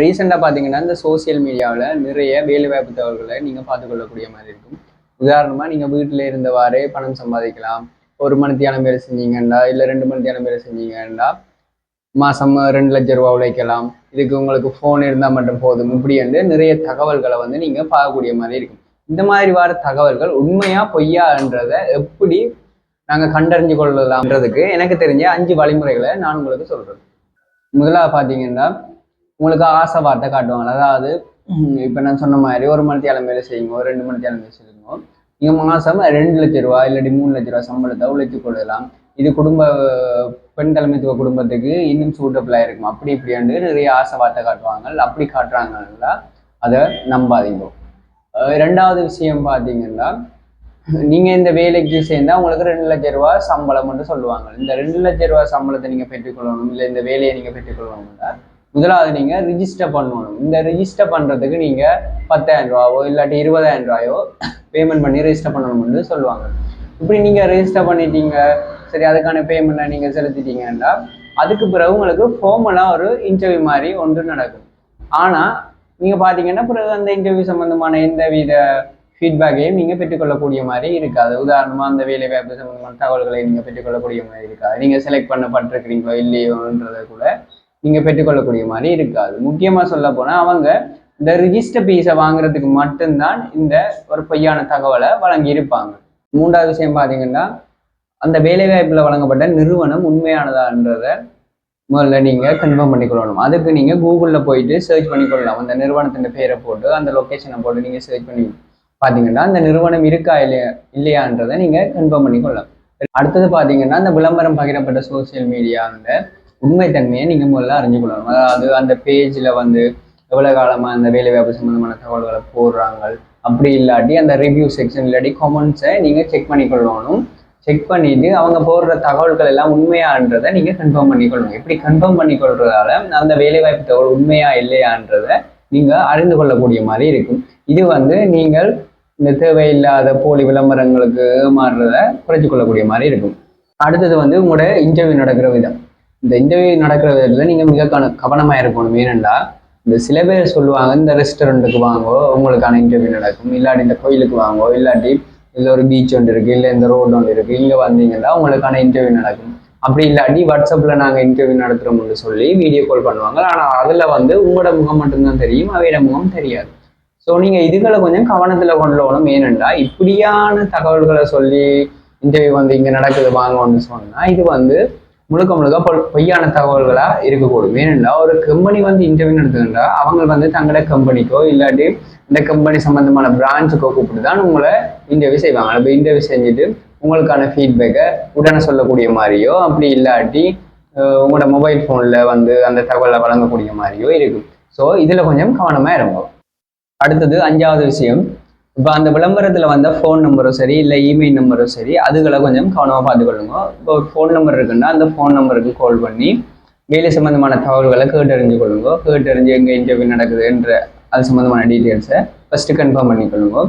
ரீசெண்டாக பார்த்தீங்கன்னா இந்த சோசியல் மீடியாவில் நிறைய வேலைவாய்ப்பு தகவல்களை நீங்கள் பார்த்துக்கொள்ளக்கூடிய மாதிரி இருக்கும். உதாரணமாக நீங்கள் வீட்டில் இருந்தவாறே பணம் சம்பாதிக்கலாம். ஒரு மணித்தியானம் வேலை செஞ்சீங்கண்டா இல்லை ரெண்டு மணித்தியானம் வேலை செஞ்சீங்கண்டா மாதம் ரெண்டு லட்ச ரூபா உழைக்கலாம். இதுக்கு உங்களுக்கு ஃபோன் இருந்தால் மட்டும் போதும். இப்படி வந்து நிறைய தகவல்களை வந்து நீங்கள் பார்க்கக்கூடிய மாதிரி இருக்கும். இந்த மாதிரி வர தகவல்கள் உண்மையா பொய்யான்றதை எப்படி நாங்கள் கண்டறிஞ்சு கொள்ளலாம்ன்றதுக்கு எனக்கு தெரிஞ்ச அஞ்சு வழிமுறைகளை நான் உங்களுக்கு சொல்கிறேன் முதலாக பார்த்தீங்கன்னா உங்களுக்கு ஆசை வார்த்தை காட்டுவாங்க அதாவது இப்போ நான் சொன்ன மாதிரி ஒரு மணி தேலம் வேலை செய்யுங்க ஒரு ரெண்டு மணி தேலம் வேலை செய்யுங்க. நீங்கள் மாதம் ரெண்டு லட்ச ரூபா இல்லாட்டி மூணு லட்ச ரூபா சம்பளத்தை உழைத்து கொள்ளலாம் இது குடும்ப பெண் தலைமைத்துவ குடும்பத்துக்கு இன்னும் சூட்டபிளாக இருக்கும். அப்படி இப்படியாண்டு நிறைய ஆசை வார்த்தை காட்டுவாங்க அப்படி காட்டுறாங்கன்னா அதை நம்பாதீங்க. ரெண்டாவது விஷயம் பார்த்தீங்கன்னா நீங்கள் இந்த வேலைக்கு சேர்ந்தா உங்களுக்கு ரெண்டு லட்ச ரூபா மட்டும் சொல்லுவாங்க. இந்த ரெண்டு லட்ச ரூபா சம்பளத்தை நீங்கள் பெற்றுக்கொள்ளணும் இல்லை இந்த வேலையை நீங்கள் பெற்றுக்கொள்ளணும்னா முதலாவது நீங்கள் ரிஜிஸ்டர் பண்ணணும். இந்த ரிஜிஸ்டர் பண்ணுறதுக்கு நீங்கள் பத்தாயிரம் ரூபாவோ இல்லாட்டி இருபதாயிரம் ரூபாயோ பேமெண்ட் பண்ணி ரெஜிஸ்டர் பண்ணணும்னு சொல்லுவாங்க. இப்படி நீங்கள் ரெஜிஸ்டர் பண்ணிட்டீங்க சரி அதுக்கான பேமெண்ட்டை நீங்கள் செலுத்திட்டீங்கன்னா அதுக்கு பிறகு உங்களுக்கு ஃபார்மலாக ஒரு இன்டர்வியூ மாதிரி ஒன்று நடக்கும். ஆனால் நீங்கள் பார்த்தீங்கன்னா பிறகு அந்த இன்டர்வியூ சம்மந்தமான எந்த வித ஃபீட்பேக்கையும் நீங்கள் பெற்றுக்கொள்ளக்கூடிய மாதிரி இருக்காது. உதாரணமாக அந்த வேலை வாய்ப்பு சம்மந்தமான தகவல்களை நீங்கள் பெற்றுக்கொள்ளக்கூடிய மாதிரி இருக்காது. நீங்கள் செலக்ட் பண்ணப்பட்டிருக்கிறீங்களோ இல்லையோன்றதை கூட நீங்கள் பெற்றுக்கொள்ளக்கூடிய மாதிரி இருக்காது. முக்கியமாக சொல்ல போனால் அவங்க இந்த ரிஜிஸ்டர் பீஸை வாங்குறதுக்கு மட்டும்தான் இந்த ஒரு பொய்யான தகவலை வழங்கி இருப்பாங்க மூன்றாவது விஷயம் பார்த்தீங்கன்னா அந்த வேலைவாய்ப்பில் வழங்கப்பட்ட நிறுவனம் உண்மையானதான்றதை முதல்ல நீங்கள் கன்ஃபார்ம் பண்ணிக்கொள்ளணும். அதுக்கு நீங்கள் கூகுளில் போயிட்டு சர்ச் பண்ணிக்கொள்ளலாம். அந்த நிறுவனத்தின் பேரை போட்டு அந்த லொக்கேஷனை போட்டு நீங்கள் சர்ச் பண்ணி பார்த்தீங்கன்னா அந்த நிறுவனம் இருக்கா இல்லையா இல்லையான்றதை நீங்கள் கன்ஃபார்ம் பண்ணிக்கொள்ளலாம். அடுத்தது பார்த்தீங்கன்னா அந்த விளம்பரம் பகிரப்பட்ட சோசியல் மீடியாவில் உண்மைத்தன்மையை நீங்கள் முதல்ல அறிஞ்சு கொள்ளணும். அதாவது அந்த பேஜில் வந்து எவ்வளோ காலமாக அந்த வேலைவாய்ப்பு சம்மந்தமான தகவல்களை போடுறாங்க. அப்படி இல்லாட்டி அந்த ரிவ்யூ செக்ஷன் இல்லாட்டி கமெண்ட்ஸை நீங்கள் செக் பண்ணிக்கொள்ளணும். செக் பண்ணிட்டு அவங்க போடுற தகவல்கள் எல்லாம் உண்மையான்றதை நீங்கள் கன்ஃபார்ம் பண்ணிக்கொள்ளணும். எப்படி கன்ஃபார்ம் பண்ணிக்கொள்றதால அந்த வேலைவாய்ப்பு தகவல் உண்மையா இல்லையான்றதை நீங்கள் அறிந்து கொள்ளக்கூடிய மாதிரி இருக்கும். இது வந்து நீங்கள் இந்த தேவையில்லாத போலி விளம்பரங்களுக்கு ஏமாறுறத குறைச்சி கொள்ளக்கூடிய மாதிரி இருக்கும். அடுத்தது வந்து உங்களோட இன்டர்வியூ நடக்கிற விதம். இந்த இன்டர்வியூ நடக்கிற விதத்தில் நீங்கள் மிக கவன கவனமாக இருக்கணும். ஏனெண்டா இந்த சில பேர் சொல்லுவாங்க இந்த ரெஸ்டாரண்ட்டுக்கு வாங்கோ உங்களுக்கான இன்டர்வியூ நடக்கும். இல்லாட்டி இந்த கோயிலுக்கு வாங்கோ இல்லாட்டி இதில் ஒரு பீச் ஒன்று இருக்குது இல்லை இந்த ரோடு ஒன்று இருக்குது இங்கே வந்தீங்கன்னா உங்களுக்கான இன்டர்வியூ நடக்கும். அப்படி இல்லாட்டி வாட்ஸ்அப்பில் நாங்கள் இன்டர்வியூ நடத்துகிறோம்னு சொல்லி வீடியோ கால் பண்ணுவாங்க. ஆனால் அதில் வந்து உங்களோட முகம் மட்டும்தான் தெரியும் அவையோட முகம் தெரியாது. ஸோ நீங்கள் இதுகளை கொஞ்சம் கவனத்தில் கொண்டு வரணும் ஏனென்றா இப்படியான தகவல்களை சொல்லி இன்டர்வியூ வந்து இங்கே நடக்குது வாங்கன்னு சொன்னால் இது வந்து முழுக்க முழுக்க பொ- பொய்யான தகவல்களாக இருக்கக்கூடும். ஏனென்றா ஒரு கம்பெனி வந்து இன்டர்வியூ நடத்துதுன்றா அவங்க வந்து தங்களோட கம்பெனிக்கோ இல்லாட்டி இந்த கம்பெனி சம்பந்தமான பிரான்ச்சுக்கோ கூப்பிட்டு தான் உங்களை இன்டர்வியூ செய்வாங்க. அப்போ இன்டர்வியூ செஞ்சுட்டு உங்களுக்கான ஃபீட்பேக்கை உடனே சொல்லக்கூடிய மாதிரியோ அப்படி இல்லாட்டி உங்களோட மொபைல் ஃபோனில் வந்து அந்த தகவலை வழங்கக்கூடிய மாதிரியோ இருக்கும். ஸோ இதில் கொஞ்சம் கவனமாக இருக்கும் அடுத்தது அஞ்சாவது விஷயம் இப்போ அந்த விளம்பரத்தில் வந்த ஃபோன் நம்பரும் சரி இல்லை இமெயில் நம்பரும் சரி அதுகளை கொஞ்சம் கவனமாக பார்த்துக்கொள்ளுங்க. இப்போ ஃபோன் நம்பர் இருக்குன்னா அந்த ஃபோன் நம்பருக்கு கால் பண்ணி வேலை சம்மந்தமான தகவல்களை கேட்டறிஞ்சு கொள்ளுங்க கேட்டறிஞ்சு எங்கே இன்டர்வியூ நடக்குதுன்ற அது சம்மந்தமான டீட்டெயில்ஸை ஃபஸ்ட்டு கன்ஃபார்ம் பண்ணிக்கொள்ளுங்க.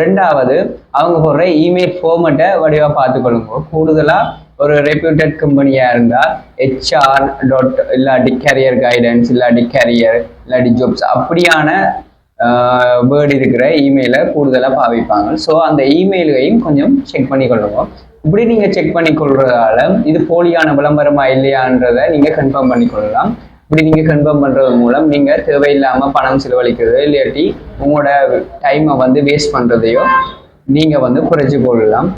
ரெண்டாவது அவங்க போடுற இமெயில் ஃபார்மெட்டை வடிவாக பார்த்துக்கொள்ளுங்க. கூடுதலாக ஒரு ரெப்யூட்டட் கம்பெனியாக இருந்தால் ஹெச்ஆர் டாட் இல்லாட்டி கேரியர் கைடன்ஸ் இல்லாட்டி கேரியர் இல்லாட்டி ஜாப்ஸ் அப்படியான வேர்டு இருக்கிற இமெயிலை கூடுதலாக பாவிப்பாங்க. ஸோ அந்த இமெயிலையும் கொஞ்சம் செக் பண்ணி கொள்ளுங்க இப்படி நீங்கள் செக் பண்ணி கொள்றதால இது போலியான விளம்பரமா இல்லையான்றதை நீங்கள் கன்ஃபார்ம் பண்ணிக்கொள்ளலாம். இப்படி நீங்கள் கன்ஃபார்ம் பண்ணுறது மூலம் நீங்கள் தேவையில்லாமல் பணம் செலவழிக்கிறதோ இல்லாட்டி உங்களோட டைமை வந்து வேஸ்ட் பண்ணுறதையோ நீங்கள் வந்து குறைச்சி கொள்ளலாம்.